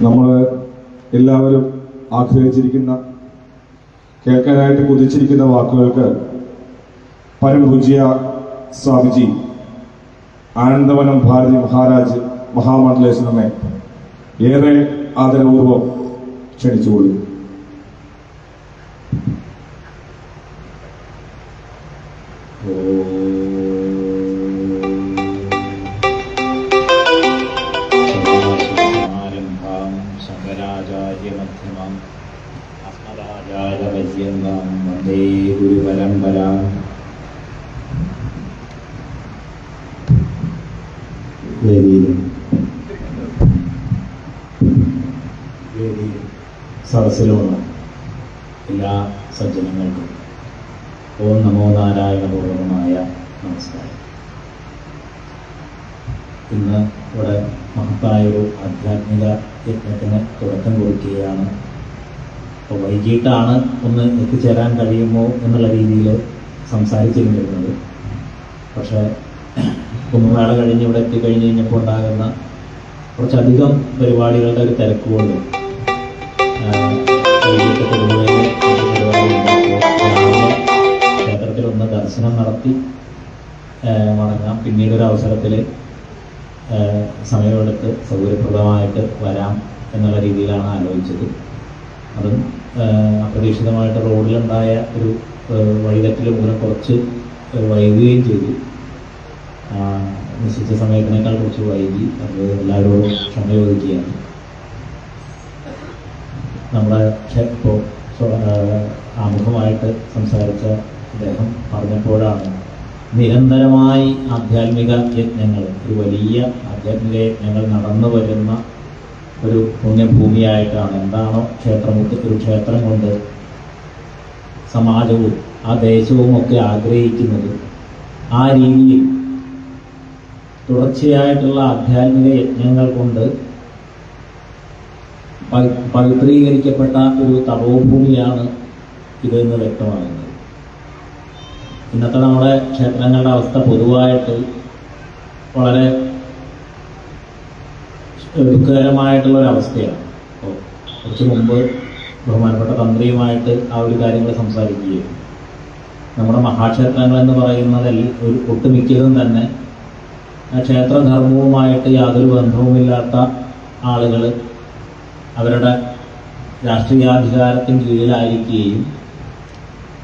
നമ്മൾ എല്ലാവരും ആഗ്രഹിച്ചിരിക്കുന്ന കേൾക്കാനായിട്ട് കുതിച്ചിരിക്കുന്ന വാക്കുകൾക്ക് പരംപൂജ്യ സ്വാമിജി ആനന്ദവനം ഭാരതി മഹാരാജ് മഹാമണ്ഡലേശ്വരനെ ഏറെ ആദരപൂർവം ക്ഷണിച്ചുകൊള്ളുന്നു സമാരംഭാം അസ്മദാചാര്യപര്യന്താം വന്ദേ ഗുരുപരമ്പരാം സദസ്സിലുമുള്ള എല്ലാ സജ്ജനങ്ങൾക്കും ഓം നമോ നാരായണപൂർവമായ നമസ്കാരം. ഇന്ന് ഇവിടെ മഹത്തായൊരു ആധ്യാത്മിക യജ്ഞത്തിന് തുടക്കം കുറിക്കുകയാണ് അപ്പോൾ വൈകിട്ടാണ് ഒന്ന് എത്തിച്ചേരാൻ കഴിയുമോ എന്നുള്ള രീതിയിൽ സംസാരിച്ചിരുന്നിരുന്നത്. പക്ഷേ കുംഭമേള കഴിഞ്ഞ് ഇവിടെ എത്തിക്കഴിഞ്ഞ് കഴിഞ്ഞപ്പോൾ ഉണ്ടാകുന്ന കുറച്ചധികം പരിപാടികളുടെ ഒരു തിരക്ക് കൊണ്ട് ക്ഷേത്രത്തിലൊന്ന് ദർശനം നടത്തി മടങ്ങാം. പിന്നീട് ഒരു അവസരത്തിൽ സമയമെടുത്ത് സൗകര്യപ്രദമായിട്ട് വരാം എന്നുള്ള രീതിയിലാണ് ആലോചിച്ചത്. അതും അപ്രതീക്ഷിതമായിട്ട് റോഡിലുണ്ടായ ഒരു വഴിതെറ്റിൽ മൂലം കുറച്ച് വൈകുകയും ചെയ്തു. നിശ്ചിത സമയത്തിനേക്കാൾ കുറച്ച് വൈകി. അത് എല്ലാവരോടും ക്ഷമ ചോദിക്കുകയാണ്. നമ്മുടെ ഇപ്പോൾ ആമുഖമായിട്ട് സംസാരിച്ച അദ്ദേഹം പറഞ്ഞപ്പോഴാണ് നിരന്തരമായി ആധ്യാത്മിക യജ്ഞങ്ങൾ ഒരു വലിയ ആധ്യാത്മിക യജ്ഞങ്ങൾ നടന്നു വരുന്ന ഒരു പുണ്യഭൂമിയായിട്ടാണ്. എന്താണോ ക്ഷേത്രം ഒരു ക്ഷേത്രം കൊണ്ട് സമാജവും ആ ദേശവും ഒക്കെ ആഗ്രഹിക്കുന്നത്. ആ രീതിയിൽ തുടർച്ചയായിട്ടുള്ള ആധ്യാത്മിക യജ്ഞങ്ങൾ കൊണ്ട് പവി- പവിത്രീകരിക്കപ്പെട്ട ഒരു തപോഭൂമിയാണ് ഇതെന്ന് വ്യക്തമാകുന്നത്. ഇന്നത്തെ നമ്മുടെ ക്ഷേത്രങ്ങളുടെ അവസ്ഥ പൊതുവായിട്ട് വളരെ ദുഃഖകരമായിട്ടുള്ള ഒരവസ്ഥയാണ് അപ്പോൾ കുറച്ച് മുമ്പ് ബഹുമാനപ്പെട്ട തന്ത്രിയുമായിട്ട് ആ ഒരു കാര്യങ്ങൾ സംസാരിക്കുകയും നമ്മുടെ മഹാക്ഷേത്രങ്ങൾ എന്ന് പറയുന്നതിൽ ഒരു ഒട്ടുമിക്കതും തന്നെ ക്ഷേത്രധർമ്മവുമായിട്ട് യാതൊരു ബന്ധവുമില്ലാത്ത ആളുകൾ അവരുടെ രാഷ്ട്രീയാധികാരത്തിന് കീഴിലായിരിക്കുകയും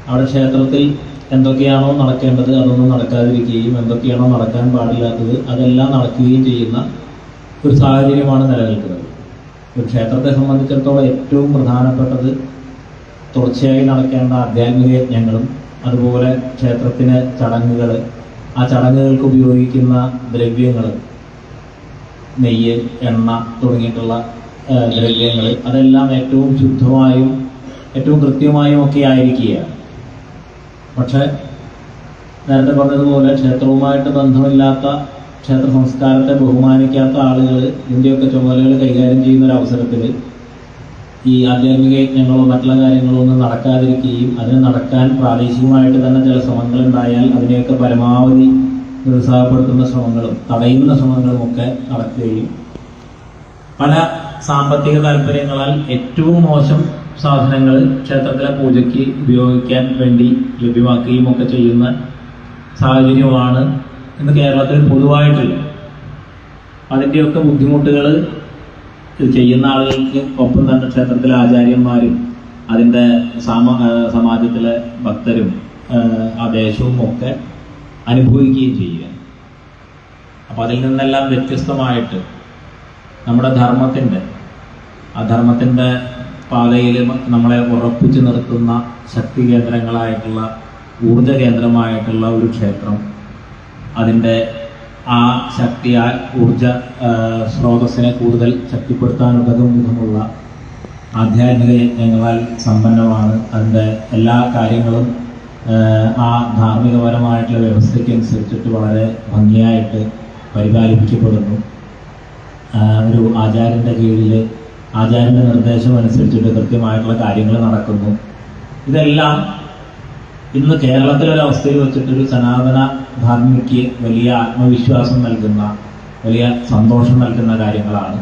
അവിടെ ക്ഷേത്രത്തിൽ എന്തൊക്കെയാണോ നടക്കേണ്ടത് അതൊന്നും നടക്കാതിരിക്കുകയും എന്തൊക്കെയാണോ നടക്കാൻ പാടില്ലാത്തത് അതെല്ലാം നടക്കുകയും ചെയ്യുന്ന ഒരു സാഹചര്യമാണ് നിലനിൽക്കുന്നത്. ഒരു ക്ഷേത്രത്തെ സംബന്ധിച്ചിടത്തോളം ഏറ്റവും പ്രധാനപ്പെട്ടത് തുടർച്ചയായി നടക്കേണ്ട ആധ്യാത്മിക യജ്ഞങ്ങളും അതുപോലെ ക്ഷേത്രത്തിന് ചടങ്ങുകൾ ആ ചടങ്ങുകൾക്ക് ഉപയോഗിക്കുന്ന ദ്രവ്യങ്ങൾ നെയ്യ് എണ്ണ തുടങ്ങിയിട്ടുള്ള ദ്രവ്യങ്ങൾ അതെല്ലാം ഏറ്റവും ശുദ്ധമായും ഏറ്റവും കൃത്യമായും ഒക്കെ ആയിരിക്കുകയാണ്. പക്ഷേ നേരത്തെ പറഞ്ഞതുപോലെ ക്ഷേത്രവുമായിട്ട് ബന്ധമില്ലാത്ത ക്ഷേത്ര സംസ്കാരത്തെ ബഹുമാനിക്കാത്ത ആളുകൾ ഇതിന്റെയൊക്കെ ചുമതലകൾ കൈകാര്യം ചെയ്യുന്ന ഒരു അവസരത്തിൽ ഈ ആധ്യാത്മിക യജ്ഞങ്ങളോ മറ്റുള്ള കാര്യങ്ങളോ ഒന്നും നടക്കാതിരിക്കുകയും അതിന് നടക്കാൻ പ്രാദേശികമായിട്ട് തന്നെ ചില ശ്രമങ്ങളുണ്ടായാൽ അതിനെയൊക്കെ പരമാവധി നിരുത്സാഹപ്പെടുത്തുന്ന ശ്രമങ്ങളും തടയുന്ന ശ്രമങ്ങളും ഒക്കെ നടക്കുകയും പല സാമ്പത്തിക താല്പര്യങ്ങളാൽ ഏറ്റവും മോശം സാധനങ്ങൾ ക്ഷേത്രത്തിലെ പൂജയ്ക്ക് ഉപയോഗിക്കാൻ വേണ്ടി ലഭ്യമാക്കുകയും ഒക്കെ ചെയ്യുന്ന സാഹചര്യമാണ് ഇന്ന് കേരളത്തിൽ പൊതുവായിട്ട് അതിന്റെയൊക്കെ ബുദ്ധിമുട്ടുകൾ ചെയ്യുന്ന ആളുകൾക്ക് ഒപ്പം തന്നെ ക്ഷേത്രത്തിലെ ആചാര്യന്മാരും അതിന്റെ സാമ സമാജത്തിലെ ഭക്തരും ആ ദേശവും ഒക്കെ അനുഭവിക്കുകയും ചെയ്യുക. അപ്പോൾ അതിൽ നിന്നെല്ലാം വ്യത്യസ്തമായിട്ട് നമ്മുടെ ധർമ്മത്തിന്റെ ആ ധർമ്മത്തിന്റെ പാതയിൽ നമ്മളെ ഉറപ്പിച്ചു നിർത്തുന്ന ശക്തി കേന്ദ്രങ്ങളായിട്ടുള്ള ഊർജ കേന്ദ്രമായിട്ടുള്ള ഒരു ക്ഷേത്രം അതിന്റെ ആ ശക്തി ആ ഊർജ സ്രോതസ്സിനെ കൂടുതൽ വിധമുള്ള ആധ്യാത്മിക യജ്ഞങ്ങളാൽ സമ്പന്നമാണ്. അതിന്റെ എല്ലാ കാര്യങ്ങളും ആ, ധാർമ്മികപരമായിട്ടുള്ള വ്യവസ്ഥയ്ക്കനുസരിച്ചിട്ട് വളരെ ഭംഗിയായിട്ട് പരിപാലിപ്പിക്കപ്പെടുന്നു. ഒരു ആചാര്യന്റെ കീഴിൽ ആചാര്യന്റെ നിർദ്ദേശം അനുസരിച്ചിട്ട് കൃത്യമായിട്ടുള്ള കാര്യങ്ങൾ നടക്കുന്നു. ഇതെല്ലാം ഇന്ന് കേരളത്തിലൊരവസ്ഥയിൽ വെച്ചിട്ടൊരു സനാതന ധാർമ്മിക്ക് വലിയ ആത്മവിശ്വാസം നൽകുന്ന വലിയ സന്തോഷം നൽകുന്ന കാര്യങ്ങളാണ്.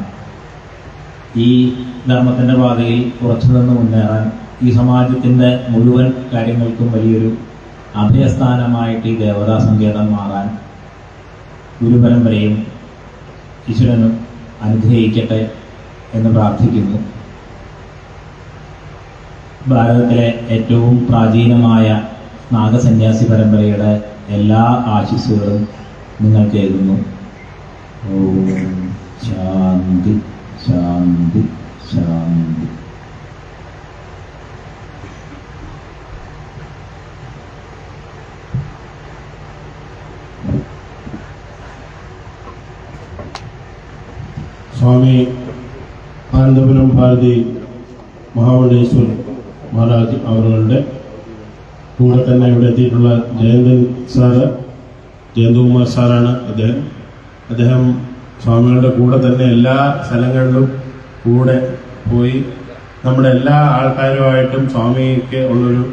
ഈ ധർമ്മത്തിന്റെ പാതയിൽ കുറച്ചു നിന്ന് മുന്നേറാൻ ഈ സമാജത്തിന്റെ മുഴുവൻ കാര്യങ്ങൾക്കും വലിയൊരു അഭയസ്ഥാനമായിട്ട് ഈ ദേവതാ സങ്കേതം മാറാൻ ഗുരുപരമ്പരയും ഈശ്വരനും അനുഗ്രഹിക്കട്ടെ എന്ന് പ്രാർത്ഥിക്കുന്നു. ഭാരതത്തിലെ ഏറ്റവും പ്രാചീനമായ നാഗസന്യാസി പരമ്പരയുടെ എല്ലാ ആശിസുകളും നിങ്ങൾക്ക് എഴുതുന്നു ഓം ശാന്തി ശാന്തി ശാന്തി. സ്വാമി ആനന്ദപുരം ഭാരതി മഹാമണ്ഡേശ്വർ മഹാരാജ് അവരുടെ കൂടെ തന്നെ ഇവിടെ എത്തിയിട്ടുള്ള ജയന്തൻ സാറ് ജയന്തകുമാർ സാറാണ് അദ്ദേഹം. അദ്ദേഹം സ്വാമികളുടെ കൂടെ തന്നെ എല്ലാ സ്ഥലങ്ങളിലും കൂടെ പോയി നമ്മുടെ എല്ലാ ആൾക്കാരുമായിട്ടും സ്വാമിക്ക് ഉള്ളൊരു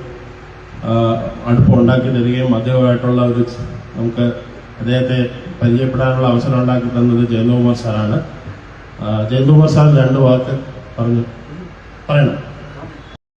അടുപ്പം ഉണ്ടാക്കി തരികയും അദ്ദേഹമായിട്ടുള്ള ഒരു നമുക്ക് അദ്ദേഹത്തെ പരിചയപ്പെടാനുള്ള അവസരം ഉണ്ടാക്കി തന്നത് ജയന്തകുമാർ സാറാണ്. ജയന്തകുമാർ സാർ രണ്ട് വാക്ക് പറഞ്ഞു പറയണം.